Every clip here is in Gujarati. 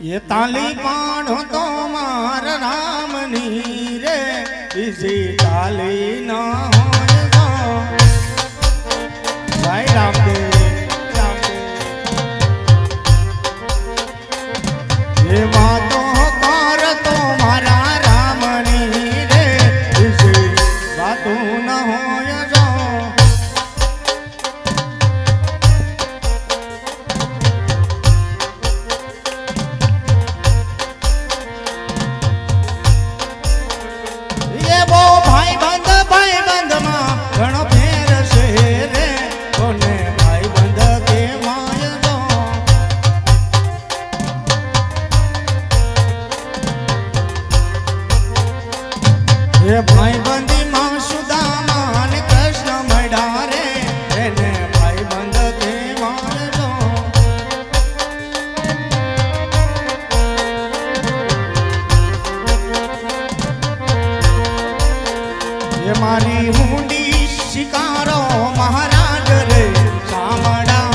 એ તાલી પાણો તો માર રામની રે. બીજી તાલી ન હોય તો. સાઈ રામદેવ. એ મારી હુંડી શિકારો મહારાજ રે ચામડા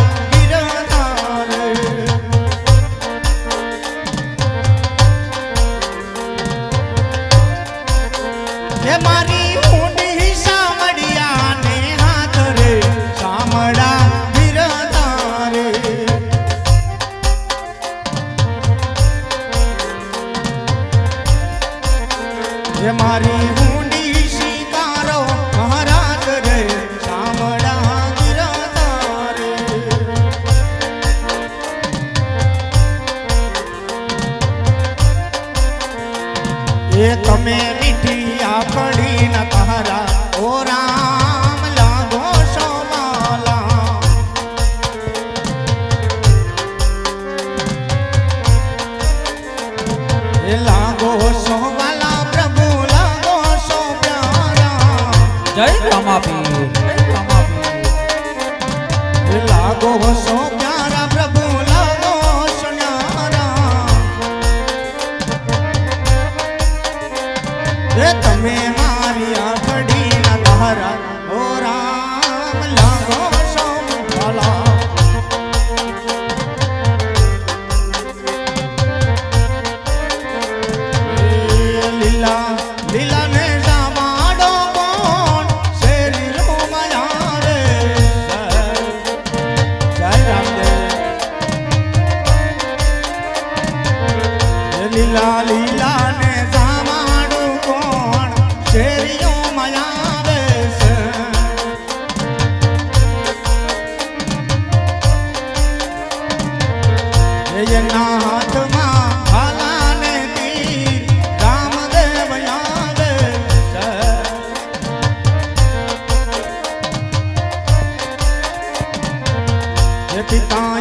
એ મારી મારી હું જય કમાપી લાગો વસો सचता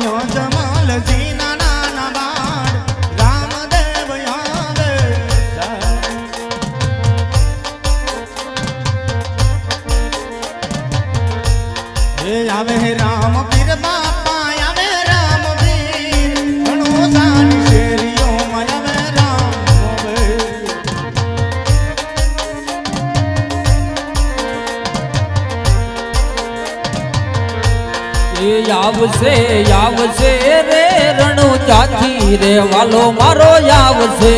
એ આવશે આવશે રે રણુ જાથી રે વાલો મારો આવશે.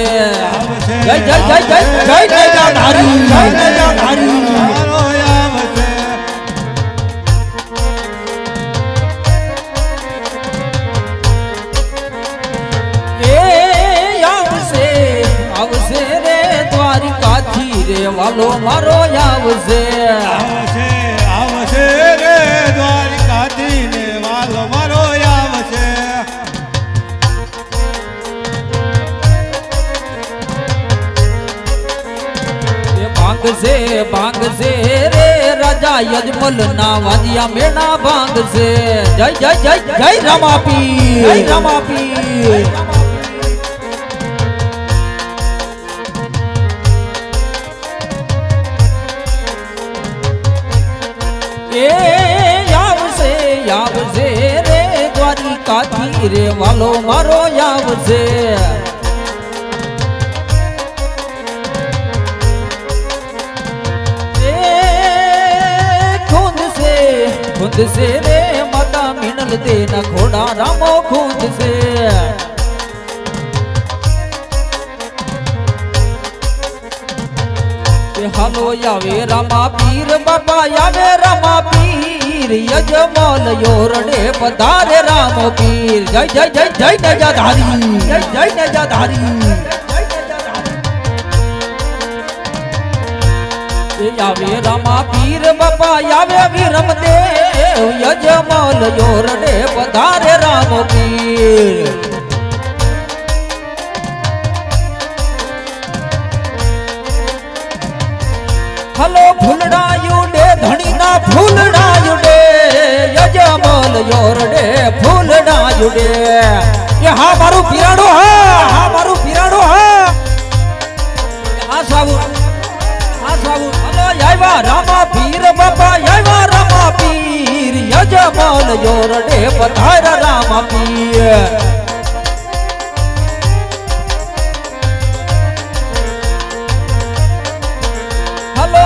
જય જય જય જય જય જય ધારી જય જય ધારી વાલો મારો આવશે. ભાંગશે ભાંગશે રે રાજા યજમલ ના વાજિયા મેણા ભાંગશે. જય જય જય જય રમાપી જય રમાપી એ આવશે આવશે રે દ્વારિકાથી રે વાલો મારો આવશે. ખૂંદશે રે, માતા મિનલ તેના ઘોડા રામો ખૂંદશે હાલો આવે રામા પીર બાબા આવે રામા પીર યજમાન યોરડે પધારે રામ પીર. જય જય જય જય નજાધારી જય જય નજાધારી આવે રામા પીર બાપા આવે વિરમ દેવ, યજમાલ યોરડે પધારે રામ પીર. હલો ફૂલડાયુડે ધણીના ફૂલડાયુડે યજમાલ યોરડે ફૂલડાયુડે એ હા મારું પીરાડો હા હા મારું યોરડે પધાર રામા પીર હલો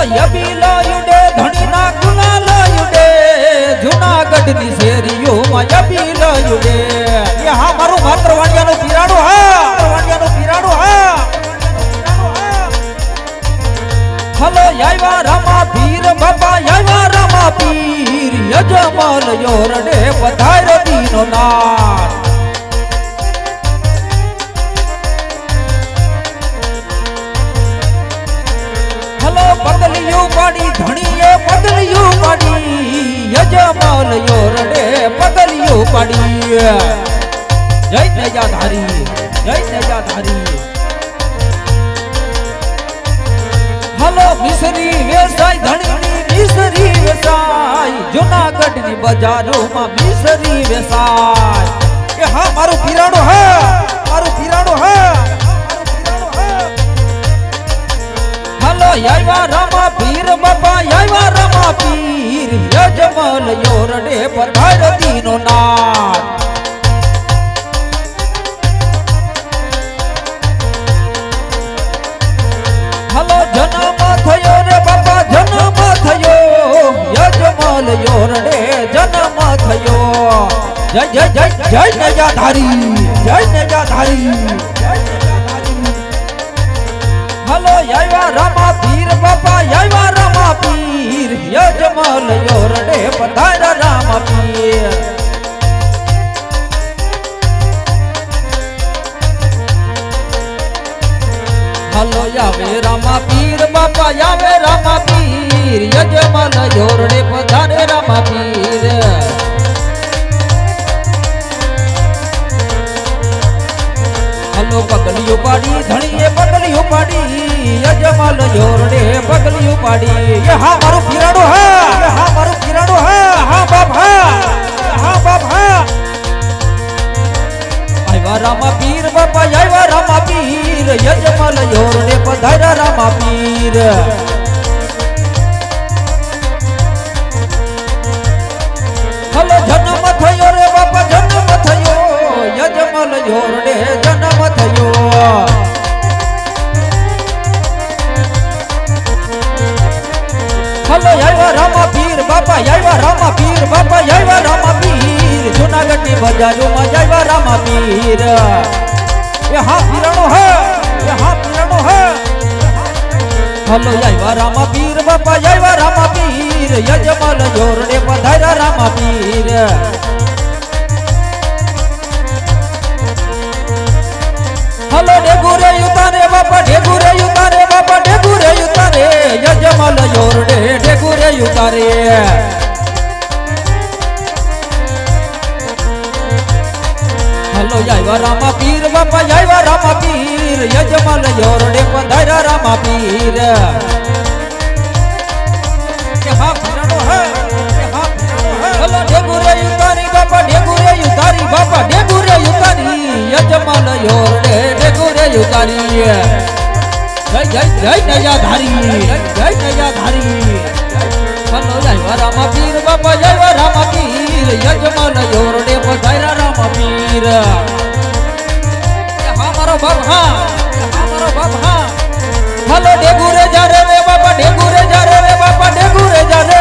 જુનાગઢની શેરીઓ માં યબી યબીલાયુડે એ હા મારું માત્ર વાણિયાનું પીરાડું હા વાણિયાનું પીરાડું હા. હલો આવ્યા રામા પીર બાબા રામા પીર યજમાન યોરડે પધાર દીનો નાથ હલો બદલ્યું પાડી, ધણીએ બદલ્યું પાડી, યજમાન યોરડે બદલ્યું પાડી. જય નજાધારી જય નજાધારી હલો મિશ્રી વેસાઈ ધણીની મિસરી વેસાય. જુનાગઢની બજારોમાં મિસરી વેસાય. એ હા, મારું પીરાણું હા, મારું પીરાણું હે હલો યાવા રામા પીર, બાપા યાવા રામા પીર. યજમાલ યોરડે ભારતી નો નાથ. જય જય જય જય નજાધારી જય નજાધારી જય નજાધારી હલો આવ્યા રામા પીર બાપા આવ્યા રામા પીર યજમાલ યોરડે પધાર રામા પીર હલો આવે રામા પીર બાપા આવે રામા હલો, જન્મ થયો રે બાપા, જન્મ થયો. યજમાલ જોરડે જન્મ થયો. હલો, આવ્યા રામા પીર બાપા, આવ્યા રામા પીર બાપા, આવ્યા રામા પીર જુનાગઢની બજારોમાં આવ્યા રામા પીર એ હા પીરણો હે, એ હા પીરણો હે. હલો આવ્યા રામા પીર, બાપા આવ્યા રામા પીર, યજમાન જોરડે પધાર્યા રામા પીર. હલો ડેગુરે યુતારે બાપા ડેગુરે યુતારે બાપા ડેગુરે યુતારે યજમાન જોરડે ડેગુરે યુતારે આવ્યા રામા પીર બાપા આવ્યા રામા પીર, યજમાન જોરડે પધાર્યા રામા પીર. કે હા હે ડેગુરે યુતારી બાપા ઢેગુરે યુતારી પીર કે હા મારો બાપ હા કે હા મારો બાપ હા હલો ડેગુરે જારે રે બાપા ડેગુરે જારે રે બાપા ડેગુરે જારે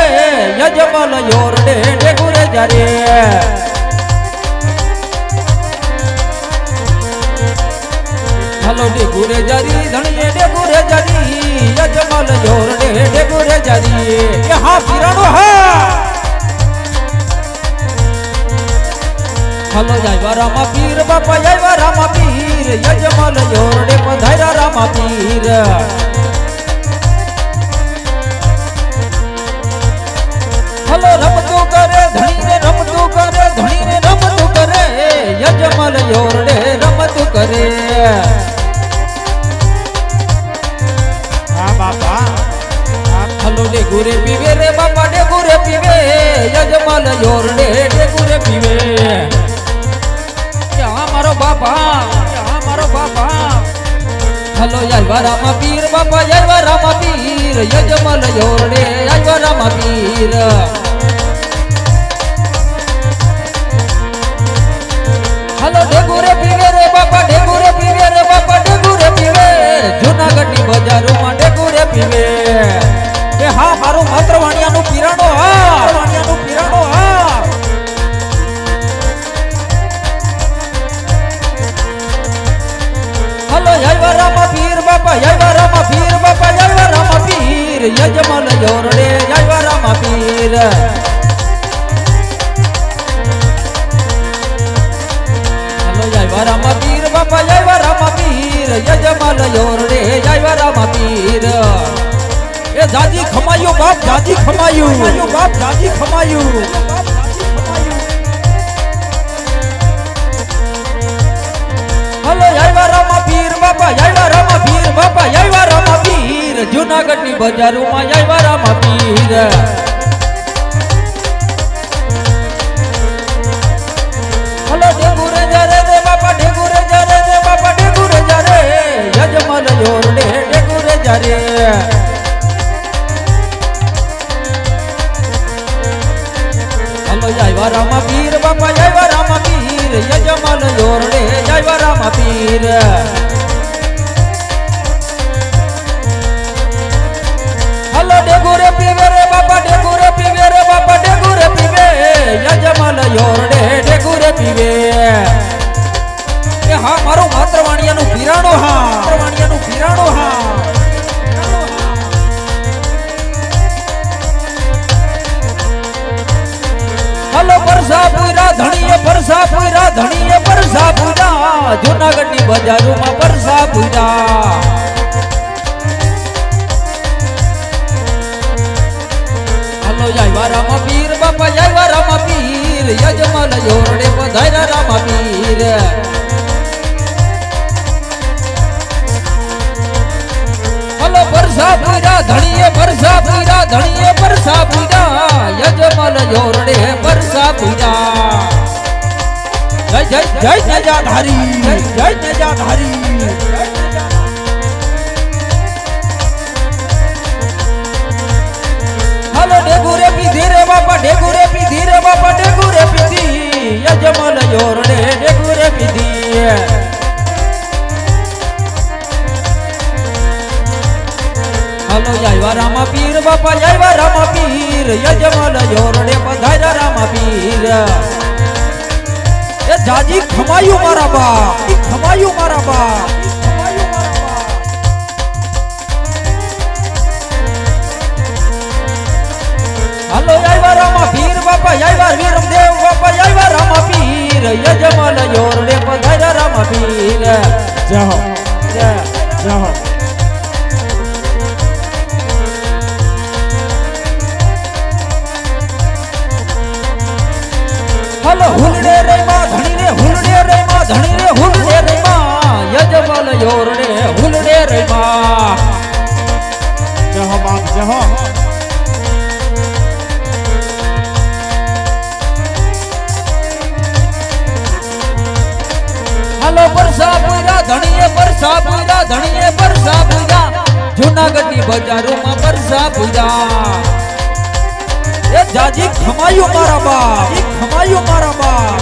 યજમાલ યોરડે ડેગુરે જારે હલો ડેગુરે જારી ધણીએ ડેગુરે જારી યજમાલ જોરડે ડેગુરે જારી એ હા પીરાણો હા હલો જાય રામ પીર, બાપા જાય રામ પીર, યજમાન જોરડે પધાર્યા રામ પીર. હલો રમતું કરે, ધણીને રમતું કરે, ધણીને રમતું કરે, યજમાન જોરડે રમતું કરે. યજમાલ જોરડે યાય રામા પીર પીર એ જાજી ખમાયું બાપ જાજી ખમાયું. બાપ જાજી ખમાયું. હલો જયવા રામા પીર બાપા જયવા રામા પીર બાપા જયવા રામા પીર. જૂનાગઢની બજારોમાં જયવા રામા પીર. હલો ડેગુરે જારે રે બાપા ડેગુરે જરે રે બાપા ડેગુરે જરે યજમાન જોર ડેગુરે જારે હલો જય રામા બાપા જય રામા પીવે રે, બાપા, ડેગુરે રે, બાપા, ડેગુરે પીવે. યજમાન જોરડે ડેગુરે પીવે. એ હા, મારું માત્ર વાણિયાનું પીરાણો હા માત્ર વાણિયાનું પીરાણો હા. પરસા પુરા ધણીએ પરસા પુરા જૂનાગઢની બજારોમાં પરસા પુરા હલો જય રામા પીર, બાપા જય રામા પીર, યજમાન જોરડે પધાર્યા રામા પીર. હલો પરસા પુરા ધણીએ પરસા પુરા ધણીએ પરસા પુરા યજમાન જોરડે જય જય નજાધારી જય નજાધારી. હલો ડેગુરે પીધી રે બાપા ડેગુરે પીધી રે બાપા ડેગુરે પીધી યજમાન જોરડે ડેગુરે પીધી હલો જય રામા પીર બાપા જય રામા પીર. યજમાન જોરડે પધાર્યા રામા પીર. જાજી ખમાયું મારા બા ખમાયું મારા બા. હલો જય રામા પીર, બાપા જય વીરમદેવ બાપા જય રામા પીર. યજમાન જોરડે પધાર્યા રામા પીર. જય જય જય હલો હુલડે રે માં ધણી રે હુલડે રે માં ધણી રે હુલડે રે માં યજમાન યોરડે હુલડે રે માં જય હો બાપ જય હો હલો પરસા પૂજા ધણીએ પરસા પૂજા ધણીએ પરસા પૂજા જૂનાગઢની બજારોમાં પરસા પૂજા એ જાજી ખમાયું મારા બાપ. ઈ ખમાયું મારા બાપ.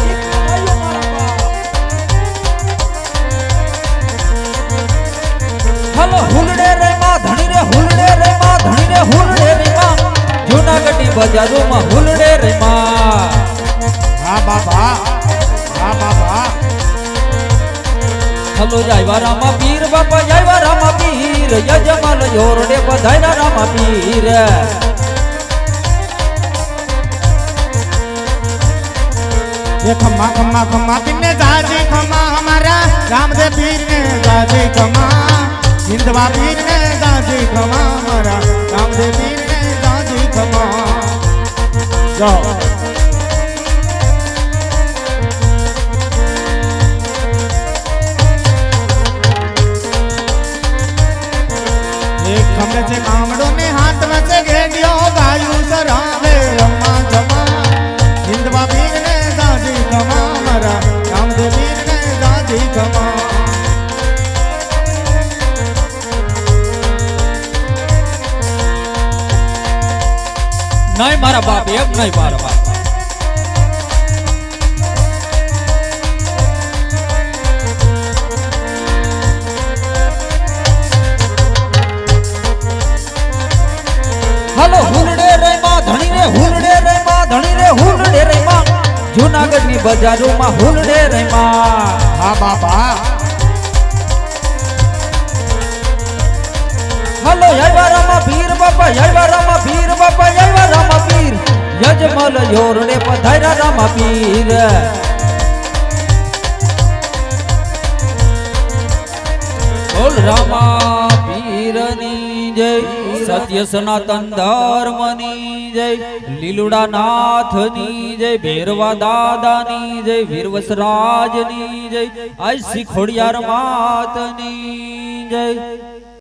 હલો હુલડે રે માં ધણી રે હુલડે રે માં ધણી રે હુલડે રે માં જૂનાગઢી બજારો માં હુલડે રે માં હા બાબા હા બાબા હલો જાયવા રામા પીર બાપા જાયવા રામા પીર. યજમાન યોરડે બધાયના રામા પીર. એ ખમ્મા ખમ્મા ખમ્મા પીને જાજી ખમ્મા હમારા રામદેવ પીર ને જાજી ખમ્મા હિન્દવા પીર ને જાજી ખમ્મા હમારા રામદેવ પીર ને જાજી ખમ્મા જાઓ એક ખમરે છે કામડો ને હાથમાં છે ઘેડિયો નહીં મારા બાપ એમ નહીં મારા બાપ હલો હુલડે રે માં ધણી રે હુલડે રે માં ધણી રે હુલડે રે માં જુનાગઢની બજારોમાં હુલડે રે માં હા બાપા હલો યવા રામા પીર બાપા યવા રામા પીર બાપા યવા રામા પીર યજમલ યોરડે પધાર્યા રામા પીર. બોલ રામા પીરની જય, સત્ય સનાતન ધર્મની જય લીલુડા નાથની જય, ભેરવા દાદાની જય, વીરવસરાજની જય આ શિખોડિયાર માતની જય.